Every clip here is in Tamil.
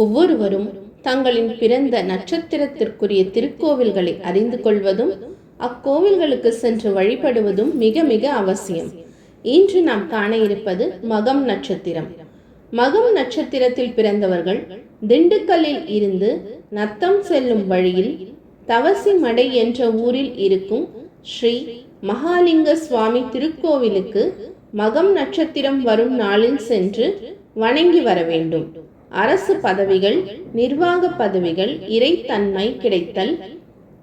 ஒவ்வொருவரும் தங்களின் பிறந்த நட்சத்திரத்திற்குரிய திருக்கோவில்களை அறிந்து கொள்வதும் அக்கோவில்களுக்கு சென்று வழிபடுவதும் மிக மிக அவசியம். இன்று நாம் காண இருப்பது மகம் நட்சத்திரம். மகம் நட்சத்திரத்தில் பிறந்தவர்கள் திண்டுக்கல்லில் இருந்து நத்தம் செல்லும் வழியில் தவசி மடை என்ற ஊரில் இருக்கும் ஸ்ரீ மகாலிங்க சுவாமி திருக்கோவிலுக்கு மகம் நட்சத்திரம் வரும் நாளில் சென்று வணங்கி வர வேண்டும். அரசு பதவிகள் நிர்வாக பதவிகள் இறைத்தன்மை கிடைத்தல்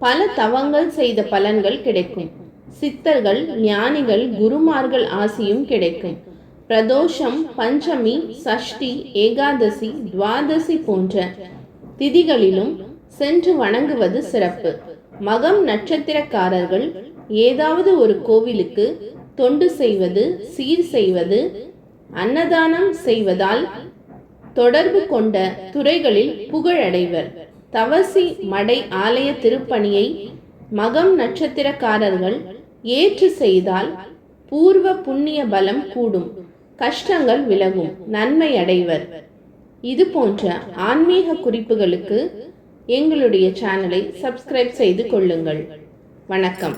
பல தவங்கள் செய்த பலன்கள் கிடைக்கும். சித்தர்கள் ஞானிகள் குருமார்கள் ஆசியும் கிடைக்கும். பிரதோஷம் பஞ்சமி சஷ்டி ஏகாதசி துவாதசி போன்ற திதிகளிலும் சென்று வணங்குவது சிறப்பு. மகம் நட்சத்திரக்காரர்கள் ஏதாவது ஒரு கோவிலுக்கு தொண்டு செய்வது சீர் செய்வது அன்னதானம் செய்வதால் தொடர்பு கொண்ட துறைகளில் புகழடைவர். தவசி மடை ஆலய திருப்பணியை மகம் நட்சத்திரக்காரர்கள் ஏற்று செய்தால் பூர்வ புண்ணிய பலம் கூடும். கஷ்டங்கள் விலகும். நன்மை அடைவர் இது போன்ற ஆன்மீக குறிப்புகளுக்கு எங்களுடைய சேனலை சப்ஸ்கிரைப் செய்து கொள்ளுங்கள். வணக்கம்.